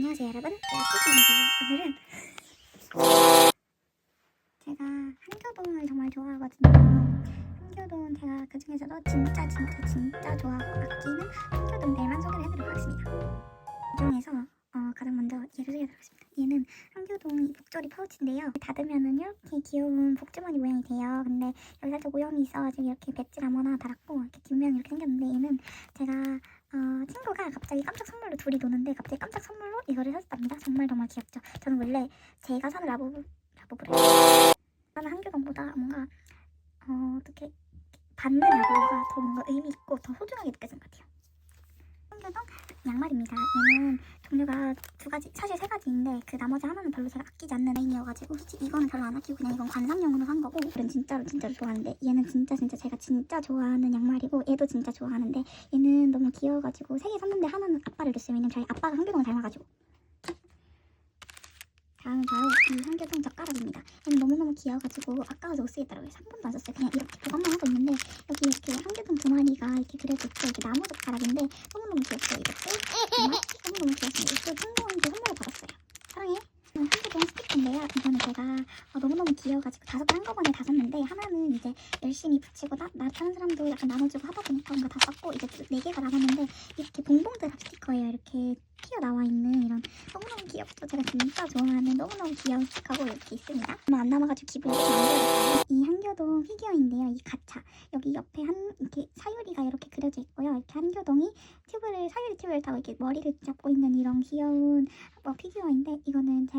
안녕하세요 여러분. 야쿠입니다. 오늘은 제가 한교동을 정말 좋아하거든요. 한교동 제가 그 중에서도 진짜 진짜 진짜 좋아하고 아끼는 한교동들만 소개를 해드리도록 하겠습니다. 그 중에서 어, 가장 먼저 얘를 소개해드리도록 하겠습니다. 얘는 한교동 이 복조리 파우치인데요. 친구면은 이렇게 귀여운 복주머니 모양이 돼요. 근데 여기 살짝 오염이 있어가지고 이렇게 배지 아무나 달았고 이렇게 뒷면이 이렇게 생겼는데 얘는 제가 어, 친구가 갑자기 깜짝 선물로 둘이 노는데 갑자기 깜짝 선물로 이거를 샀답니다. 정말 정말 귀엽죠. 저는 원래 제가 사는 라부부 라부부를 나는 한교동보다 뭔가 어, 어떻게 받는 라부부가 더 뭔가 의미 있고 더 소중하게 느껴진 것 같아요. 한교동 양말입니다. 얘는 종류가 두 가지, 사실 세 가지인데 그 나머지 하나는 별로 제가 아끼지 않는 라인이어가지고 솔직히 이거는 별로 안 아끼고 그냥 이건 관상용으로 산 거고 이건 진짜로 진짜로 좋아하는데 얘는 진짜 진짜 제가 진짜 좋아하는 양말이고 얘도 진짜 좋아하는데 얘는 너무 귀여워가지고 세 개 샀는데 하나는 아빠를 줬어요. 왜냐면 저희 아빠가 한교동을 닮아가지고. 다음은 바로 이 한교동 젓가락입니다. 얘는 너무너무 귀여워가지고 아까워서 못 쓰겠더라고요. 3분도 안 썼어요. 그냥 이렇게 보관만 하고 있는데 여기 다 샀는데 하나는 이제 열심히 붙이고 나, 나 다른 사람도 약간 나눠주고 하다 보니까 뭔가 다 썼고 이제 두- 네 개가 남았는데 이렇게 봉봉드랍 스티커예요. 이렇게 튀어나와 있는 이런 너무너무 귀엽죠. 제가 진짜 좋아하는 너무너무 귀여운 스티커고 이렇게 있습니다. 얼마 안 남아가지고 기분이 좋아요. 이 한교동 피규어인데요. 이 가차 여기 옆에 한 이렇게 사유리가 이렇게 그려져 있고요. 이렇게 한교동이 튜브를 사유리 튜브를 타고 이렇게 머리를 잡고 있는 이런 귀여운 뭐 피규어인데 이거는 제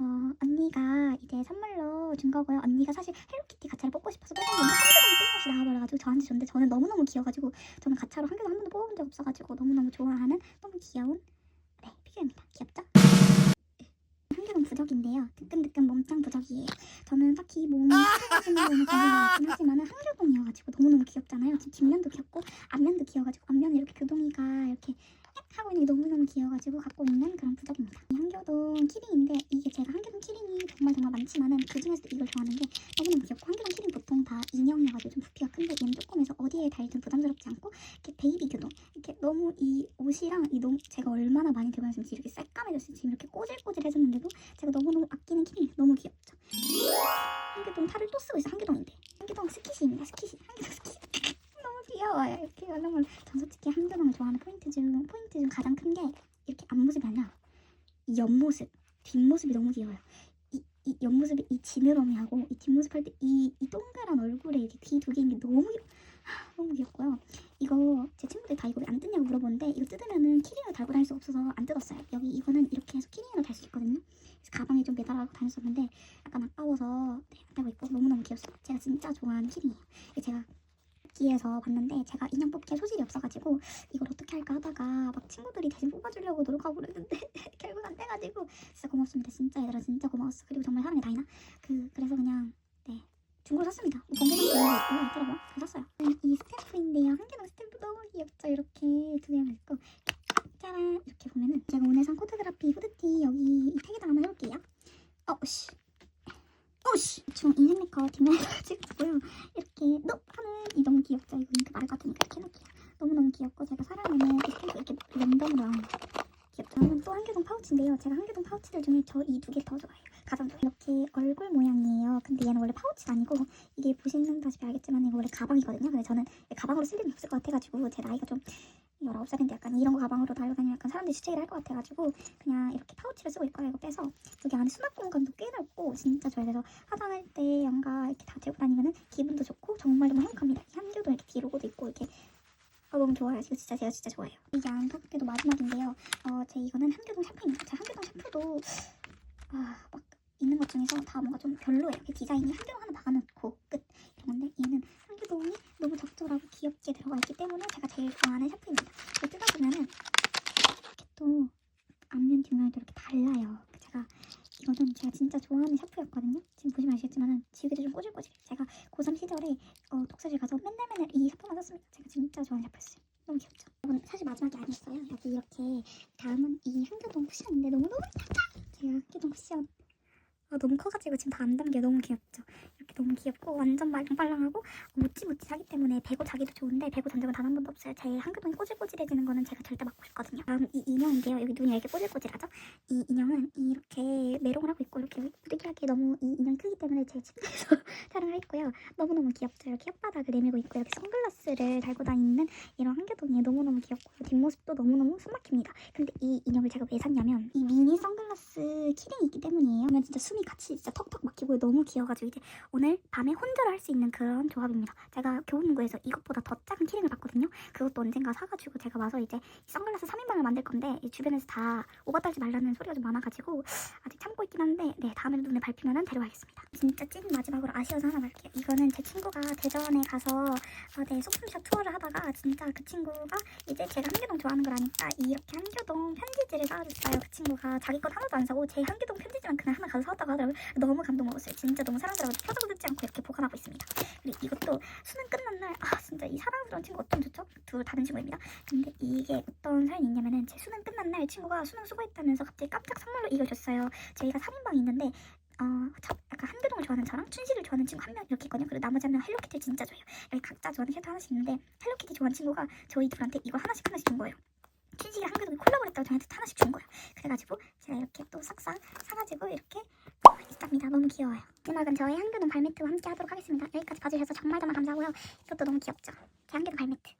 어, 언니가 이제 선물로 준 거고요. 언니가 사실 헬로키티 가차를 뽑고 싶어서 뽑은 건데 한교동이 뜬금없이 나와버려가지고 저한테 줬는데 저는 너무너무 귀여워가지고 저는 가차로 한교동 한 번도 뽑은 적 없어가지고 너무너무 좋아하는 너무 귀여운 네 피규어입니다. 귀엽죠? 한교동 부적인데요. 뜨끈뜨끈 몸짱 부적이에요. 저는 딱히 몸 사진 거는 관계가 없긴 하지만 한교동이어가지고 너무너무 귀엽잖아요. 지금 뒷면도 귀엽고 앞면도 귀여워가지고 앞면에 이렇게 교동이가 이렇게 하고 있는 게 너무너무 귀여워가지고 갖고 있는 그런 부적입니다. 이 한교동 키링인데 이게 제가 한교동 키링이 정말 정말 많지만은 그 중에서도 이걸 좋아하는 게 너무너무 귀엽고 한교동 키링 보통 다 인형이어가지고 좀 부피가 큰데 얘는 조금해서 어디에 달든 부담스럽지 않고 이렇게 베이비 교동 이렇게 너무 이 옷이랑 이 너무 제가 지금 이렇게 새까매졌어요. 지금 이렇게 꼬질꼬질해졌는데도 제가 너무너무 아끼는 키링이 너무 귀엽죠. 한교동 탈을 또 쓰고 있어 한교동인데 한교동 스키시입니다. 스키시 한교동 스키시 너무 귀여워요. 이렇게 여러분 전 솔직히 한교동을 좋아하는 포인트 중 포인트 중 가장 큰 게 이렇게 앞모습이 아니라 이 옆모습 뒷모습이 너무 귀여워요. 이, 이 옆모습이 이 지느러미하고 이 뒷모습 할 때 이 이 동그란 얼굴에 이렇게 귀 두 개인 게 너무 귀 하, 너무 귀엽고요. 이거 제 친구들 다 이거 왜안 뜯냐고 물어보는데 이거 뜯으면은 키링을 달고 다닐 수 없어서 안 뜯었어요. 여기 이거는 이렇게 해서 키링으로 달수 있거든요. 그래서 가방에 좀 매달아서 다녔었는데 약간 아까워서 네, 안 달고 있고 너무너무 귀엽습니다. 제가 진짜 좋아하는 키링이에요. 제가 기에서 봤는데 제가 인형 뽑기에 소질이 없어가지고 이걸 어떻게 할까 하다가 막 친구들이 대신 뽑아주려고 노력하고 그랬는데 결국 안 돼가지고 진짜 고맙습니다. 진짜 얘들아 진짜 고마웠어. 그리고 정말 사랑해 다이나. 그 그래서 그냥 네 중고로 샀습니다. 공개장 되는 거 있고 있더라고요. 샀어요. 이 스탬프인데요. 한개동 스탬프 너무 귀엽죠. 이렇게 두 개가 있고 짜란 이렇게 보면은 제가 오늘 산 코드그라피 후드티 여기 이 택에다 하나 해볼게요. 어씨. 오씨! 중 인생 네커 뒷면에 찍고요. 이렇게 너 하는 이 너무 귀엽죠? 이거 링크 말할 것 같으니까 이렇게 해놓을게요. 너무너무 귀엽고 제가 사랑하는 이 스탬프 이렇게 랜덤으로 귀엽죠? 저는 또 한교동 파우치인데요. 제가 한교동 파우치들 중에 저 이 두 개 더 좋아해요. 가장 좋아요. 이렇게 얼굴 모양이에요. 근데 얘는 원래 파우치가 아니고 이게 보시다시피 알겠지만 이거 원래 가방이거든요. 근데 저는 가방으로 쓸 일이 없을 것 같아가지고 제 나이가 좀 19살인데 약간 이런 거 가방으로 달려다니면 약간 사람들이 주책을 할 것 같아가지고 그냥 이렇게 파우치를 쓰고 있고요. 이거 빼서 여기 안에 수납 공간도 꽤 넓고 진짜 좋아요. 그래서 화장할 때 뭔가 이렇게 다 들고 다니면은 기분도 좋고 정말 너무 행복합니다. 이 향기도 이렇게 뒤 로고도 있고 이렇게 아, 너무 좋아요. 이거 진짜 제가 진짜 좋아해요. 이게 안타깝게도 마지막인데요. 어, 제 이거는 한교동 샴푸입니다. 제 한교동 샴푸도 아, 막 있는 것 중에서 다 뭔가 좀 별로예요. 이렇게 디자인이 한교동 하나 박아놓고 끝 이런 건데 얘는 한교동이 너무 적절하고 귀엽게 들어가 있기 때문에 제가 제일 좋아하는 샴푸입니다. 뜯어보면은 이렇게 또 앞면 뒷면도 이렇게 달라요. 제가 이거는 제가 진짜 좋아하는 샴푸였거든요. 지금 보시면 아시겠지만은 지우개도 좀 꼬질꼬질. 제가 고3 시절에 어, 독서실 가서 맨날 맨날 이 샴푸 좋아하는 샴푸였어요. 너무 귀엽죠? 여러분 사실 마지막이 아니었어요. 여기 이렇게 다음은 이 한교동 쿠션인데 너무너무 귀엽다. 제가 한교동 쿠션 아, 너무 커가지고 지금 다 안 담겨 너무 귀엽죠? 이렇게 너무 귀엽고 완전 말랑말랑하고 모찌모찌하기 때문에 배고 자기도 좋은데 배고 잔 적은 단 한 번도 없어요. 제 한교동이 꼬질꼬질해지는 거는 제가 절대 막고 싶거든요. 다음 이 인형인데요. 여기 눈이 왜 이렇게 꼬질꼬질하죠? 이 인형은 이렇게 메롱을 하고 있고 이렇게 부득이하게 너무 이 인형 크기 때문에 제 침대에서 촬영을 했고요. 너무너무 귀엽죠. 이렇게 혓바닥을 내밀고 있고 이렇게 선글라스를 달고 다니는 이런 한교동이 너무너무 귀엽고 뒷모습도 너무너무 숨막힙니다. 근데 이 인형을 제가 왜 샀냐면 이 미니 선글라스 키링이 있기 때문이에요. 그러면 진짜 숨이 같이 진짜 턱턱 막히고 너무 귀여가지고 이제 오늘 밤에 혼자로 할 수 있는 그런 조합입니다. 제가 교훈구에서 이것보다 더 작은 키링을 봤거든요. 그것도 언젠가 사가지고 제가 와서 이제 이 선글라스 3인방을 만들 건데 이 주변에서 다 오바 떨지 말라는 소리가 좀 많아가지고 아직 참고 있긴 한데 네 다음에 눈에 밟히면은 데려가겠습니다. 진짜 찐 마지막으로 아쉬워서 하나 말게요. 이거는 제 친구가 대전에 가서 어, 네 소품샵 투어를 하다가 진짜 그 친구가 이제 제가 한교동 좋아하는 걸 아니까 이렇게 한교동 편지지를 사와줬어요. 그 친구가 자기 건 하나도 안 사고 제 한교동 편지지만 그냥 하나 가서 사왔다고 하더라고요. 너무 감동 먹었어요. 진짜 너무 사랑스러워서 듣지 않고 이렇게 보관하고 있습니다. 그리고 이것도 수능 끝난 날, 아 진짜 이 사랑스러운 친구 어쩜 좋죠? 둘 다른 친구입니다. 근데 이게 어떤 사연이 있냐면은 제 수능 끝난 날 친구가 수능 수고했다면서 갑자기 깜짝 선물로 이걸 줬어요. 저희가 3인방이 있는데 어, 저, 약간 한교동을 좋아하는 저랑 춘식을 좋아하는 친구 한 명 이렇게 있거든요. 그리고 나머지 한 명 헬로키티를 진짜 좋아해요. 여기 각자 좋아하는 캐릭터 하나씩 있는데 헬로키티 좋아하는 친구가 저희 둘한테 이걸 하나씩 하나씩 준 거예요. 춘식이 한교동에 콜라보를 했다고 저한테 하나씩 준 거예요. 그래가지고 제가 이렇게 또 싹싹 사가지고 이렇게 어, 있답니다. 너무 귀여워요. 마지막은 저의 한교동 발매트와 함께 하도록 하겠습니다. 여기까지 봐주셔서 정말 정말 감사하고요. 이것도 너무 귀엽죠? 제 한교동 발매트.